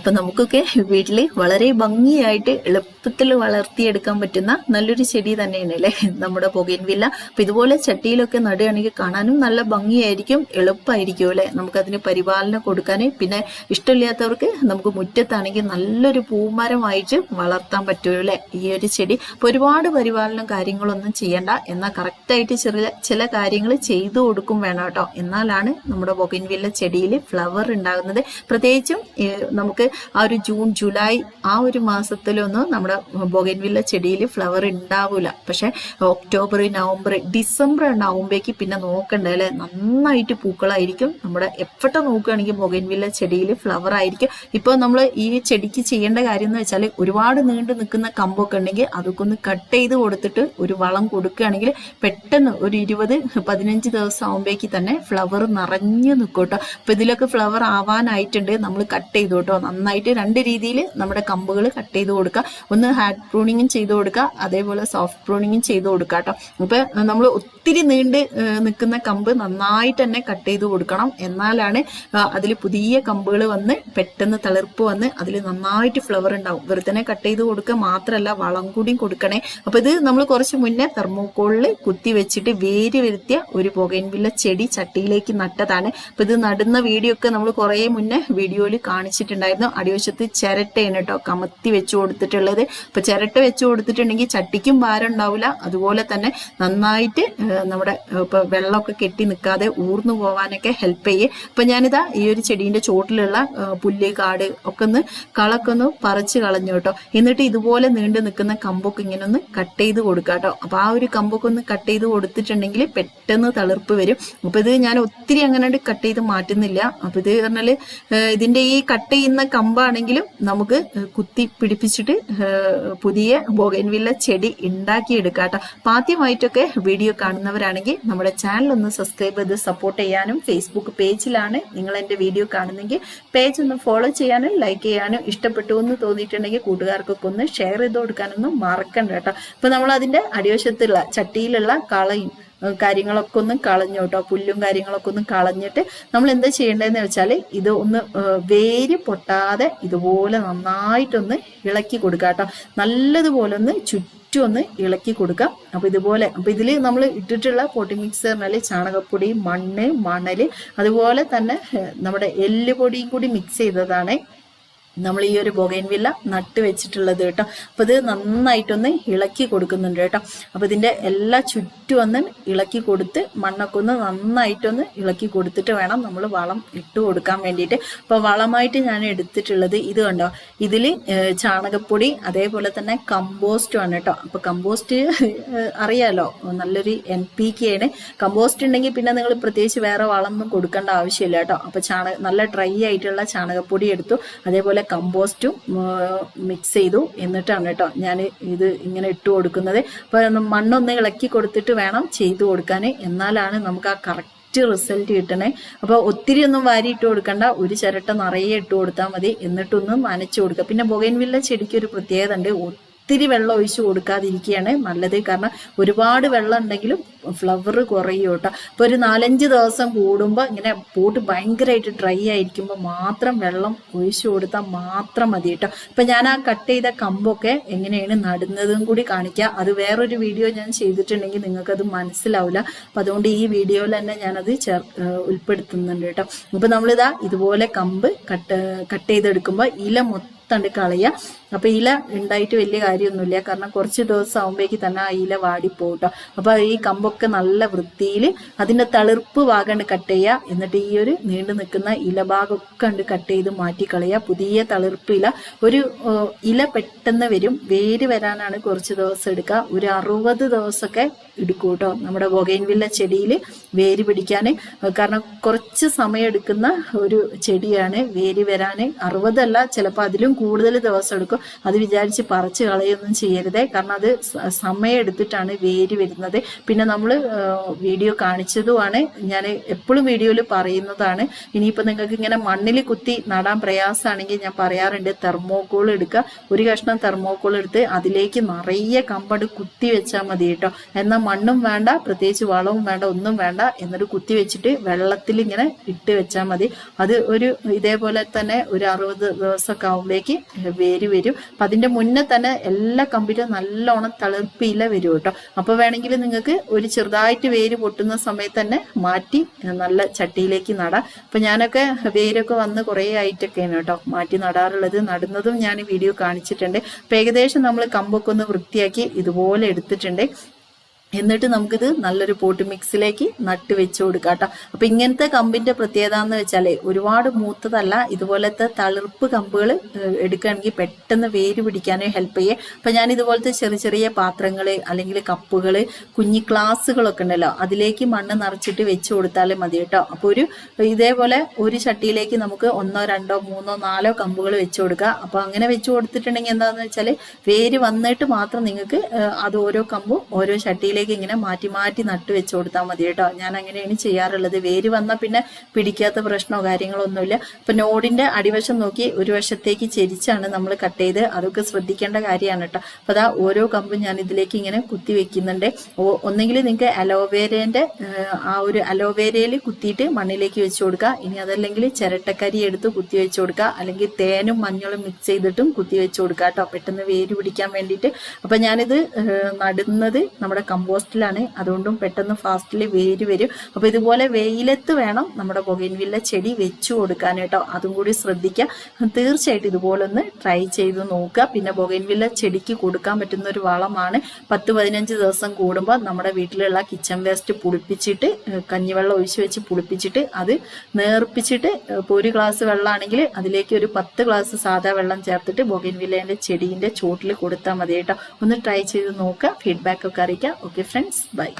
അപ്പൊ നമുക്കൊക്കെ വീട്ടിൽ വളരെ ഭംഗിയായിട്ട് എളുപ്പത്തിൽ വളർത്തിയെടുക്കാൻ പറ്റുന്ന നല്ലൊരു ചെടി തന്നെയാണ് അല്ലേ? നമ്മുടെ പുകയിൻവില്ല അപ്പൊ ഇതുപോലെ ചട്ടിയിലൊക്കെ നടുകയാണെങ്കിൽ കാണാനും നല്ല ഭംഗിയായിരിക്കും എളുപ്പമായിരിക്കും അല്ലെ? നമുക്കതിന് പരിപാലനം കൊടുക്കാൻ പിന്നെ ഇഷ്ടമില്ലാത്തവർക്ക് നമുക്ക് മുറ്റത്താണെങ്കിൽ നല്ലൊരു പൂമരമായിട്ട് വളർത്താൻ പറ്റുമോ അല്ലെ? ഈ ഒരു ചെടി. അപ്പൊ ഒരുപാട് പരിപാലനം കാര്യങ്ങളൊന്നും ചെയ്യണ്ട. എന്നാൽ കറക്റ്റായിട്ട് ചെറിയ ചില കാര്യങ്ങൾ ചെയ്തു കൊടുക്കും വേണം കേട്ടോ. എന്നാലാണ് നമ്മുടെ ബൊഗിൻവില്ല ചെടിയിൽ ഫ്ലവർ ഉണ്ടാകുന്നത്. പ്രത്യേകിച്ചും നമുക്ക് ആ ഒരു ജൂൺ ജൂലൈ ആ ഒരു മാസത്തിലൊന്നും നമ്മുടെ ബൊഗൻവില്ല ചെടിയിൽ ഫ്ലവർ ഉണ്ടാവില്ല പക്ഷെ ഒക്ടോബർ നവംബർ ഡിസംബർ ഉണ്ടാവുമ്പോഴേക്ക് പിന്നെ നോക്കണ്ടേ അല്ലെ? നന്നായിട്ട് പൂക്കളായിരിക്കും. നമ്മുടെ എപ്പോഴും നോക്കുകയാണെങ്കിൽ ബൊഗൻവില്ല ചെടിയിൽ ഫ്ലവർ ആയിരിക്കും. ഇപ്പോൾ നമ്മൾ ഈ ചെടിക്ക് ചെയ്യേണ്ട കാര്യം എന്ന് വെച്ചാൽ ഒരുപാട് നീണ്ടു നിൽക്കുന്ന കമ്പൊക്കെ ഉണ്ടെങ്കിൽ അതൊക്കെ ഒന്ന് കട്ട് ചെയ്ത് കൊടുത്തിട്ട് ഒരു വളം കൊടുക്കുകയാണെങ്കിൽ പെട്ടെന്ന് ഒരു ഇരുപത് പതിനഞ്ച് ദിവസം ആകുമ്പോഴേക്ക് തന്നെ ഫ്ലവർ നിറഞ്ഞു നിൽക്കും കേട്ടോ. അപ്പൊ ഇതിലൊക്കെ ഫ്ലവർ ആവാനായിട്ടുണ്ട്. നമ്മൾ കട്ട് ചെയ്തു കേട്ടോ. നന്നായിട്ട് രണ്ട് രീതിയിൽ നമ്മുടെ കമ്പുകൾ കട്ട് ചെയ്ത് കൊടുക്കുക. ഒന്ന് ഹാർഡ് പ്രൂണിങ്ങും ചെയ്ത് കൊടുക്കുക. അതേപോലെ സോഫ്റ്റ് പ്രൂണിങ്ങും ചെയ്ത് കൊടുക്കുക കേട്ടോ. അപ്പൊ നമ്മൾ ഒത്തിരി നീണ്ട് നിൽക്കുന്ന കമ്പ് നന്നായിട്ട് തന്നെ കട്ട് ചെയ്ത് കൊടുക്കണം. എന്നാലാണ് അതിൽ പുതിയ കമ്പുകൾ വന്ന് പെട്ടെന്ന് തളിർപ്പ് വന്ന് അതിൽ നന്നായിട്ട് ഫ്ലവർ ഉണ്ടാവും. വെറുതെ കട്ട് ചെയ്ത് കൊടുക്കുക മാത്രമല്ല വളം കൂടിയും കൊടുക്കണേ. അപ്പോൾ ഇത് നമ്മൾ കുറച്ച് മുന്നേ തെർമോക്കോളിൽ കുത്തി വെച്ചിട്ട് വേര് വരുത്തിയ ഒരു പുകയൻപില്ല ചെടി ചട്ടിയിലേക്ക് നട്ടതാണ്. അപ്പോൾ ഇത് നടുന്ന വീഡിയോ ഒക്കെ നമ്മൾ കുറേ മുന്നേ വീഡിയോയിൽ കാണിച്ചിട്ടുണ്ടായിരുന്നു. അടിവശത്ത് ചിരട്ടയാണ് കേട്ടോ കമത്തി വെച്ച് കൊടുത്തിട്ടുള്ളത്. അപ്പൊ ചിരട്ട വെച്ച് കൊടുത്തിട്ടുണ്ടെങ്കിൽ ചട്ടിക്കും ഭാരം ഉണ്ടാവില്ല അതുപോലെ തന്നെ നന്നായിട്ട് നമ്മുടെ ഇപ്പൊ വെള്ളമൊക്കെ കെട്ടി നിൽക്കാതെ ഊർന്നു പോവാനൊക്കെ ഹെൽപ്പ് ചെയ്യും. അപ്പൊ ഞാനിതാ ഈ ഒരു ചെടീന്റെ ചോട്ടിലുള്ള പുല്ല് കാട് ഒക്കെ ഒന്ന് കളൊക്കെ ഒന്ന് പറിച്ച് കളഞ്ഞു കേട്ടോ. എന്നിട്ട് ഇതുപോലെ നീണ്ടു നിൽക്കുന്ന കമ്പൊക്കെ ഇങ്ങനെ ഒന്ന് കട്ട് ചെയ്ത് കൊടുക്കുക കേട്ടോ. അപ്പൊ ആ ഒരു കമ്പൊക്കെ ഒന്ന് കട്ട് ചെയ്ത് കൊടുത്തിട്ടുണ്ടെങ്കിൽ പെട്ടെന്ന് തളിർപ്പ് വരും. അപ്പൊ ഇത് ഞാൻ ഒത്തിരി അങ്ങനെ കട്ട് ചെയ്ത് മാറ്റുന്നില്ല. അപ്പൊ ഇത് പറഞ്ഞാൽ ഇതിന്റെ ഈ കട്ട് ചെയ്യുന്ന കമ്പാണെങ്കിലും നമുക്ക് കുത്തി പിടിപ്പിച്ചിട്ട് പുതിയ ബോഗൻവില്ല ചെടി ഉണ്ടാക്കിയെടുക്കാം കേട്ടോ ആദ്യമായിട്ടൊക്കെ വീഡിയോ കാണുന്നവരാണെങ്കിൽ നമ്മുടെ ചാനൽ ഒന്ന് സബ്സ്ക്രൈബ് ചെയ്ത് സപ്പോർട്ട് ചെയ്യാനും ഫേസ്ബുക്ക് പേജിലാണ് നിങ്ങൾ എന്റെ വീഡിയോ കാണുന്നെങ്കിൽ പേജ് ഒന്ന് ഫോളോ ചെയ്യാനും ലൈക്ക് ചെയ്യാനും ഇഷ്ടപ്പെട്ടു എന്ന് തോന്നിയിട്ടുണ്ടെങ്കിൽ കൂട്ടുകാർക്കൊക്കെ ഒന്ന് ഷെയർ ചെയ്ത് കൊടുക്കാനൊന്നും മറക്കണ്ട കേട്ടോ. അപ്പം നമ്മൾ അതിന്റെ അടിവശത്തുള്ള ചട്ടിയിലുള്ള കളയും കാര്യങ്ങളൊക്കെ ഒന്ന് കളഞ്ഞു കേട്ടോ പുല്ലും കാര്യങ്ങളൊക്കെ ഒന്ന് കളഞ്ഞിട്ട് നമ്മൾ എന്താ ചെയ്യേണ്ടതെന്ന് വെച്ചാൽ ഇത് ഒന്ന് വേര് പൊട്ടാതെ ഇതുപോലെ നന്നായിട്ടൊന്ന് ഇളക്കി കൊടുക്കുക കേട്ടോ. നല്ലതുപോലെ ഒന്ന് ചുറ്റും ഒന്ന് ഇളക്കി കൊടുക്കാം അപ്പൊ ഇതുപോലെ അപ്പൊ ഇതിൽ നമ്മൾ ഇട്ടിട്ടുള്ള പൊട്ടി മിക്സ് പറഞ്ഞാൽ ചാണകപ്പൊടി മണ്ണ് മണൽ അതുപോലെ തന്നെ നമ്മുടെ എല്ലുപൊടിയും കൂടി മിക്സ് ചെയ്തതാണ് നമ്മൾ ഈ ഒരു ബൊഗൈൻവില്ല നട്ട് വെച്ചിട്ടുള്ളത് കേട്ടോ. അപ്പൊ ഇത് നന്നായിട്ടൊന്ന് ഇളക്കി കൊടുക്കുന്നുണ്ട് കേട്ടോ. അപ്പൊ ഇതിന്റെ എല്ലാ ചുറ്റും ഒന്ന് ഇളക്കി കൊടുത്ത് മണ്ണൊക്കെ ഒന്ന് നന്നായിട്ടൊന്ന് ഇളക്കി കൊടുത്തിട്ട് വേണം നമ്മൾ വളം ഇട്ട് കൊടുക്കാൻ വേണ്ടിയിട്ട്. അപ്പോൾ വളമായിട്ട് ഞാൻ എടുത്തിട്ടുള്ളത് ഇത് കണ്ടോ? ഇതിൽ ചാണകപ്പൊടി അതേപോലെ തന്നെ കമ്പോസ്റ്റും ആണ് കേട്ടോ. അപ്പൊ കമ്പോസ്റ്റ് അറിയാലോ? നല്ലൊരു എൻ പി കെ ആണ്. കമ്പോസ്റ്റ് ഉണ്ടെങ്കിൽ പിന്നെ നിങ്ങൾ പ്രത്യേകിച്ച് വേറെ വളമൊന്നും കൊടുക്കേണ്ട ആവശ്യമില്ല കേട്ടോ. അപ്പൊ ചാണക നല്ല ഡ്രൈ ആയിട്ടുള്ള ചാണകപ്പൊടി എടുത്തു. അതേപോലെ കമ്പോസ്റ്റും മിക്സ് ചെയ്തു. എന്നിട്ടാണ് കേട്ടോ ഞാൻ ഇത് ഇങ്ങനെ ഇട്ട് കൊടുക്കുന്നത്. അപ്പോൾ മണ്ണൊന്ന് ഇളക്കി കൊടുത്തിട്ട് വേണം ചെയ്തു കൊടുക്കാൻ. എന്നാലാണ് നമുക്ക് ആ കറക്റ്റ് റിസൾട്ട് കിട്ടണേ. അപ്പൊ ഒത്തിരി ഒന്നും വാരി ഇട്ട് കൊടുക്കണ്ട. ഒരു ചിരട്ട നിറയെ ഇട്ട് കൊടുത്താൽ മതി. എന്നിട്ടൊന്നും നനച്ചു കൊടുക്കുക. പിന്നെ ബൊഗൈൻവില്ല ചെടിക്ക് ഒരു പ്രത്യേകത ഉണ്ട്. ഒത്തിരി വെള്ളം ഒഴിച്ചു കൊടുക്കാതിരിക്കുകയാണ് നല്ലത്. കാരണം ഒരുപാട് വെള്ളം ഉണ്ടെങ്കിലും ഫ്ലവർ കുറയും കേട്ടോ. അപ്പോൾ ഒരു നാലഞ്ച് ദിവസം കൂടുമ്പോൾ ഇങ്ങനെ പോട്ട് ഭയങ്കരമായിട്ട് ഡ്രൈ ആയിരിക്കുമ്പോൾ മാത്രം വെള്ളം ഒഴിച്ചു കൊടുത്താൽ മാത്രം മതി കേട്ടോ. അപ്പം ഞാൻ ആ കട്ട് ചെയ്ത കമ്പൊക്കെ എങ്ങനെയാണ് നടുന്നതും കൂടി കാണിക്കുക അത് വേറൊരു വീഡിയോ ഞാൻ ചെയ്തിട്ടുണ്ടെങ്കിൽ നിങ്ങൾക്കത് മനസ്സിലാവില്ല. അപ്പം അതുകൊണ്ട് ഈ വീഡിയോയിൽ തന്നെ ഞാനത് ചേർ ഉൾപ്പെടുത്തുന്നുണ്ട് കേട്ടോ. അപ്പം നമ്മളിതാ ഇതുപോലെ കമ്പ് കട്ട് കട്ട് ചെയ്തെടുക്കുമ്പോൾ ഇല മൊത്തം കളയുക അപ്പൊ ഇല ഉണ്ടായിട്ട് വലിയ കാര്യമൊന്നുമില്ല. കാരണം കുറച്ച് ദിവസം ആകുമ്പോഴേക്ക് തന്നെ ആ ഇല വാടിപ്പോട്ടോ. അപ്പൊ ഈ കമ്പൊക്കെ നല്ല വൃത്തിയിൽ അതിന്റെ തളിർപ്പ് ഭാഗം കട്ട് ചെയ്യുക എന്നിട്ട് ഈ ഒരു നീണ്ടു നിൽക്കുന്ന ഇല ഭാഗമൊക്കെ കണ്ട് കട്ട് ചെയ്ത് മാറ്റിക്കളയുക പുതിയ തളിർപ്പ് ഇല. ഒരു ഇല പെട്ടെന്ന് വരും. വേര് വരാനാണ് കുറച്ച് ദിവസം എടുക്കുക ഒരു അറുപത് ദിവസമൊക്കെ എടുക്കും കേട്ടോ നമ്മുടെ ബൊഗൈൻവില്ല ചെടിയിൽ വേര് പിടിക്കാൻ കാരണം കുറച്ച് സമയം എടുക്കുന്ന ഒരു ചെടിയാണ് വേര് വരാൻ അറുപതല്ല ചിലപ്പോൾ അതിലും കൂടുതൽ ദിവസം എടുക്കും. അത് വിചാരിച്ച് പറിച്ച് കളയൊന്നും ചെയ്യരുതേ. കാരണം അത് സമയം എടുത്തിട്ടാണ് വേര് വരുന്നത്. പിന്നെ നമ്മൾ വീഡിയോ കാണിച്ചതുമാണ്. ഞാൻ എപ്പോഴും വീഡിയോയിൽ പറയുന്നതാണ്. ഇനിയിപ്പോൾ നിങ്ങൾക്ക് ഇങ്ങനെ മണ്ണിൽ കുത്തി നടാൻ പ്രയാസമാണെങ്കിൽ ഞാൻ പറയാറുണ്ട് തെർമോക്കോൾ എടുക്കുക. ഒരു കഷ്ണം തെർമോക്കോൾ എടുത്ത് അതിലേക്ക് നിറയെ കമ്പട് കുത്തി വെച്ചാൽ മതി കേട്ടോ. എന്നാൽ മണ്ണും വേണ്ട പ്രത്യേകിച്ച് വളവും വേണ്ട ഒന്നും വേണ്ട. എന്നിട്ട് കുത്തി വെച്ചിട്ട് വെള്ളത്തിൽ ഇങ്ങനെ ഇട്ട് വെച്ചാൽ മതി. അത് ഒരു ഇതേപോലെ തന്നെ ഒരു അറുപത് ദിവസമൊക്കെ ആകുമ്പോഴേക്ക് വേര് വരും. അപ്പം അതിന്റെ മുന്നേ തന്നെ എല്ലാ കമ്പ്യൂട്ടറും നല്ലോണം തളിർപ്പിയില വരും കേട്ടോ. അപ്പോൾ വേണമെങ്കിൽ നിങ്ങൾക്ക് ഒരു ചെറുതായിട്ട് വേര് പൊട്ടുന്ന സമയത്ത് തന്നെ മാറ്റി നല്ല ചട്ടിയിലേക്ക് നടാം. അപ്പം ഞാനൊക്കെ വേരൊക്കെ വന്ന് കുറേ ആയിട്ടൊക്കെയാണ് കേട്ടോ മാറ്റി നടാറുള്ളത്. നടുന്നതും ഞാൻ വീഡിയോ കാണിച്ചിട്ടുണ്ട്. അപ്പം ഏകദേശം നമ്മൾ കമ്പൊക്കെ ഒന്ന് വൃത്തിയാക്കി ഇതുപോലെ എടുത്തിട്ടുണ്ട്. എന്നിട്ട് നമുക്കിത് നല്ലൊരു പോട്ട് മിക്സിലേക്ക് നട്ട് വെച്ച് കൊടുക്കാം കേട്ടോ. അപ്പൊ ഇങ്ങനത്തെ കമ്പിന്റെ പ്രത്യേകത എന്ന് വെച്ചാലേ ഒരുപാട് മൂത്തതല്ല ഇതുപോലത്തെ തളിർപ്പ് കമ്പുകൾ എടുക്കുകയാണെങ്കിൽ പെട്ടെന്ന് വേര് പിടിക്കാനും ഹെൽപ്പ് ചെയ്യേ. അപ്പൊ ഞാൻ ഇതുപോലത്തെ ചെറിയ ചെറിയ പാത്രങ്ങൾ അല്ലെങ്കിൽ കപ്പുകൾ കുഞ്ഞി ഗ്ലാസ്സുകളൊക്കെ ഉണ്ടല്ലോ അതിലേക്ക് മണ്ണ് നിറച്ചിട്ട് വെച്ച് കൊടുത്താലും മതി കേട്ടോ. അപ്പൊ ഒരു ഇതേപോലെ ഒരു ചട്ടിയിലേക്ക് നമുക്ക് ഒന്നോ രണ്ടോ മൂന്നോ നാലോ കമ്പുകൾ വെച്ച് കൊടുക്കുക. അപ്പൊ അങ്ങനെ വെച്ച് കൊടുത്തിട്ടുണ്ടെങ്കിൽ എന്താണെന്ന് വെച്ചാൽ വേര് വന്നിട്ട് മാത്രം നിങ്ങൾക്ക് അത് ഓരോ കമ്പും ഓരോ ചട്ടിയിലേക്ക് ഇങ്ങനെ മാറ്റി മാറ്റി നട്ടു വെച്ചു കൊടുത്താൽ മതി കേട്ടോ. ഞാൻ അങ്ങനെയാണ് ചെയ്യാറുള്ളത്. വേര് വന്നാൽ പിന്നെ പിടിക്കാത്ത പ്രശ്നമോ കാര്യങ്ങളോ ഒന്നുമില്ല. ഇപ്പൊ നോഡിന്റെ അടിവശം നോക്കി ഒരു വശത്തേക്ക് ചെരിച്ചാണ് നമ്മൾ കട്ട് ചെയ്ത് അതൊക്കെ ശ്രദ്ധിക്കേണ്ട കാര്യമാണ് കേട്ടോ. അപ്പൊ അതാ ഓരോ കമ്പും ഞാൻ ഇതിലേക്ക് ഇങ്ങനെ കുത്തി വെക്കുന്നുണ്ട്. ഒന്നെങ്കിൽ നിങ്ങൾക്ക് അലോവേരേന്റെ ആ ഒരു അലോവേരയിൽ കുത്തിയിട്ട് മണ്ണിലേക്ക് വെച്ച് കൊടുക്കുക ഇനി അതല്ലെങ്കിൽ ചിരട്ടക്കരി എടുത്ത് കുത്തി വെച്ച് കൊടുക്കുക അല്ലെങ്കിൽ തേനും മഞ്ഞളും മിക്സ് ചെയ്തിട്ടും കുത്തി വെച്ച് കൊടുക്കുക കേട്ടോ. പെട്ടെന്ന് വേര് പിടിക്കാൻ വേണ്ടിയിട്ട്. അപ്പൊ ഞാനിത് നടുന്നത് നമ്മുടെ കമ്പോസ്റ്റിലാണ് അതുകൊണ്ടും പെട്ടെന്ന് ഫാസ്റ്റിൽ വേര് വരും. അപ്പം ഇതുപോലെ വെയിലത്ത് വേണം നമ്മുടെ ബൊഗൈൻവില്ല ചെടി വെച്ചു കൊടുക്കാൻ കേട്ടോ. അതും കൂടി ശ്രദ്ധിക്കുക. തീർച്ചയായിട്ടും ഇതുപോലെ ഒന്ന് ട്രൈ ചെയ്ത് നോക്കുക. പിന്നെ ബൊഗൈൻവില്ല ചെടിക്ക് കൊടുക്കാൻ പറ്റുന്ന ഒരു വളമാണ്. പത്ത് പതിനഞ്ച് ദിവസം കൂടുമ്പോൾ നമ്മുടെ വീട്ടിലുള്ള കിച്ചൺ വേസ്റ്റ് പുളിപ്പിച്ചിട്ട് കഞ്ഞിവെള്ളം ഒഴിച്ച് വെച്ച് പുളിപ്പിച്ചിട്ട് അത് നേർപ്പിച്ചിട്ട് ഇപ്പോൾ ഒരു ഗ്ലാസ് വെള്ളമാണെങ്കിൽ അതിലേക്ക് ഒരു പത്ത് ഗ്ലാസ് സാധാ വെള്ളം ചേർത്തിട്ട് ബൊഗൈൻവില്ലേന്റെ ചെടീന്റെ ചോട്ടിൽ കൊടുത്താൽ മതി കേട്ടോ. ഒന്ന് ട്രൈ ചെയ്ത് നോക്കുക. ഫീഡ്ബാക്ക് ഒക്കെ അറിയിക്കുക. Okay difference. Bye.